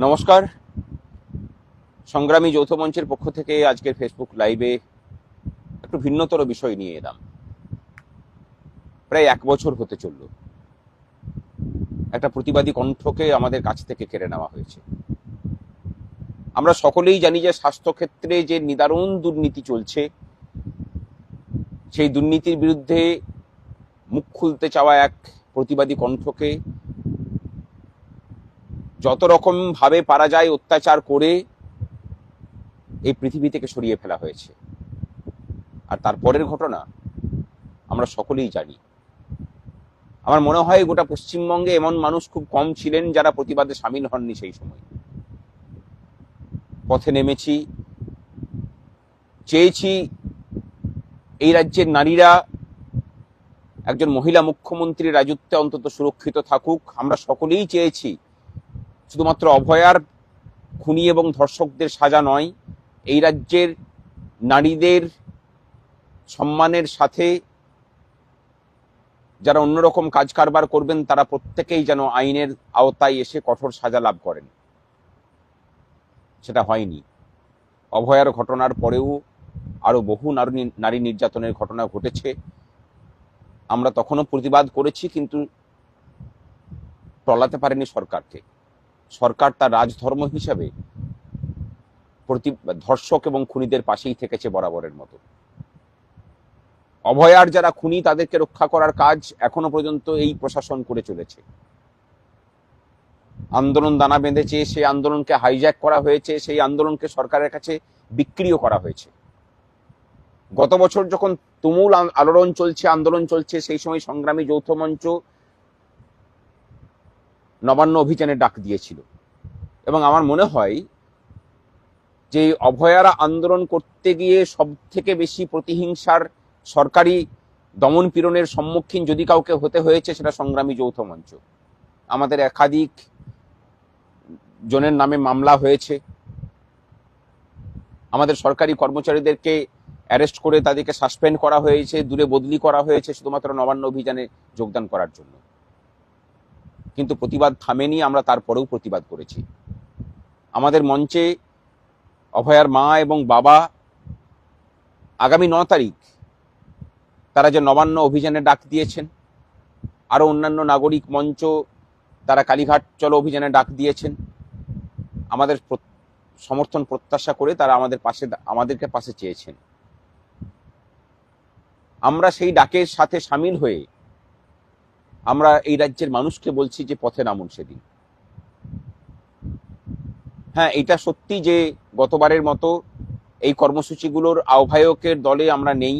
নমস্কার। সংগ্রামী যৌথ মঞ্চের পক্ষ থেকে আজকের ফেসবুক লাইভে একটু ভিন্নতর বিষয় নিয়ে এলাম। প্রায় এক বছর হতে চলল। একটা প্রতিবাদী কণ্ঠকে আমাদের কাছ থেকে কেড়ে নেওয়া হয়েছে। আমরা সকলেই জানি যে স্বাস্থ্যক্ষেত্রে যে নিদারুণ দুর্নীতি চলছে, সেই দুর্নীতির বিরুদ্ধে মুখ খুলতে চাওয়া এক প্রতিবাদী কণ্ঠকে যত রকম ভাবে পারা যায় অত্যাচার করে এই পৃথিবী থেকে সরিয়ে ফেলা হয়েছে। আর তারপরের ঘটনা আমরা সকলেই জানি। আমার মনে হয় গোটা পশ্চিমবঙ্গে এমন মানুষ খুব কম ছিলেন যারা প্রতিবাদে সামিল হননি সেই সময়। পথে নেমেছি, চেয়েছি এই রাজ্যের নারীরা একজন মহিলা মুখ্যমন্ত্রীর রাজত্বে অন্তত সুরক্ষিত থাকুক। আমরা সকলেই চেয়েছি শুধুমাত্র অভয়ার খুনি এবং ধর্ষকদের সাজা নয়, এই রাজ্যের নারীদের সম্মানের সাথে যারা অন্যরকম কাজ কারবার করবেন, তারা প্রত্যেকেই যেন আইনের আওতায় এসে কঠোর সাজা লাভ করেন। সেটা হয়নি। অভয়ার ঘটনার পরেও আরও বহু নারী নারী নির্যাতনের ঘটনা ঘটেছে। আমরা তখনও প্রতিবাদ করেছি, কিন্তু টলাতে পারেনি সরকারকে। সরকার তার রাজধর্ম হিসাবে প্রতি ধর্ষক এবং খুনিদের পাশেই থেকেছে বরাবরের মতো। অভয়ার যারা খুনি, তাদেরকে রক্ষা করার কাজ এখনও পর্যন্ত এই প্রশাসন করে চলেছে। আন্দোলন দানা বেঁধেছে, সেই আন্দোলনকে হাইজ্যাক করা হয়েছে, সেই আন্দোলনকে সরকারের কাছে বিক্রিও করা হয়েছে। গত বছর যখন তুমুল আলোড়ন চলছে, আন্দোলন চলছে, সেই সময় সংগ্রামী যৌথ মঞ্চ নবান্ন অভিযানে ডাক দিয়েছিল। এবং আমার মনে হয় যে অভয়ারা আন্দোলন করতে গিয়ে সব থেকে বেশি প্রতিহিংসার সরকারি দমন পীড়নের সম্মুখীন যদি কাউকে হতে হয়েছে, সেটা সংগ্রামী যৌথ মঞ্চ। আমাদের একাধিক জনের নামে মামলা হয়েছে। আমাদের সরকারি কর্মচারীদেরকে অ্যারেস্ট করে তাদেরকে সাসপেন্ড করা হয়েছে, দূরে বদলি করা হয়েছে, শুধুমাত্র নবান্ন অভিযানে যোগদান করার জন্য। কিন্তু প্রতিবাদ থামেনি, আমরা তারপরেও প্রতিবাদ করেছি। আমাদের মঞ্চে অভয়ার মা এবং বাবা আগামী ন তারিখ তারা যে নবান্ন অভিযানে ডাক দিয়েছেন, আরও অন্যান্য নাগরিক মঞ্চ তারা কালীঘাট চলো অভিযানে ডাক দিয়েছেন, আমাদের সমর্থন প্রত্যাশা করে তারা আমাদের পাশে আমাদেরকে পাশে চেয়েছেন। আমরা সেই ডাকের সাথে সামিল হয়ে আমরা এই রাজ্যের মানুষকে বলছি যে পথে নামুন সেদিন। হ্যাঁ এটা সত্যি যে গতবারের মতো এই কর্মসূচিগুলোর আহ্বায়কের দলে আমরা নেই।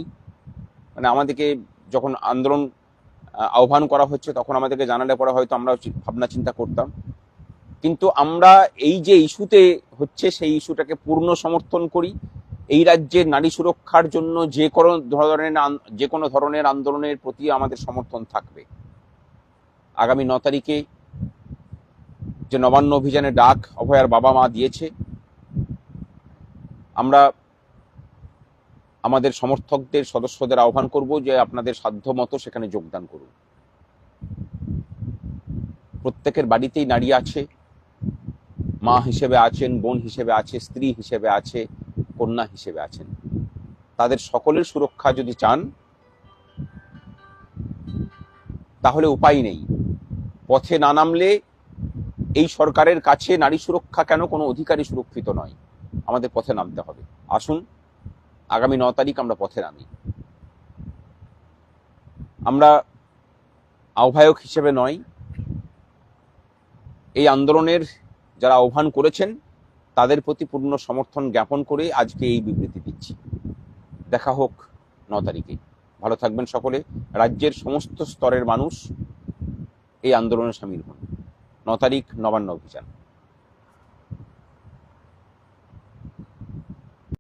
মানে আমাদেরকে যখন আন্দোলন আহ্বান করা হচ্ছে তখন আমাদেরকে জানালে পরে হয়তো আমরা ভাবনা চিন্তা করতাম। কিন্তু আমরা এই যে ইস্যুতে হচ্ছে সেই ইস্যুটাকে পূর্ণ সমর্থন করি। এই রাজ্যের নারী সুরক্ষার জন্য যে কোনো ধরনের যে কোনো ধরনের আন্দোলনের প্রতি আমাদের সমর্থন থাকবে। আগামী ন তারিখে যে নবান্ন অভিযানে ডাক অভয়ার বাবা মা দিয়েছে, আমরা আমাদের সমর্থকদের, সদস্যদের আহ্বান করব যে আপনাদের সাধ্য মতো সেখানে যোগদান করুন। প্রত্যেকের বাড়িতেই নারী আছে, মা হিসেবে আছেন, বোন হিসেবে আছে, স্ত্রী হিসেবে আছে, কন্যা হিসেবে আছেন। তাদের সকলের সুরক্ষা যদি চান, তাহলে উপায় নেই। পথে না নামলে এই সরকারের কাছে নারী সুরক্ষা কেন কোনো অধিকারী সুরক্ষিত নয়? আমাদের পথে নামতে হবে। আসুন, আগামী ন তারিখ আমরা পথে নামি। আমরা আহ্বায়ক হিসেবে নয়, এই আন্দোলনের যারা আহ্বান করেছেন, তাদের প্রতি পূর্ণ সমর্থন জ্ঞাপন করে আজকে এই বিবৃতি দিচ্ছি। দেখা হোক ন তারিখে। ভালো থাকবেন সকলে। রাজ্যের সমস্ত স্তরের মানুষ এই আন্দোলনে সামিল হন। ন তারিখ নবান্ন অভিযান।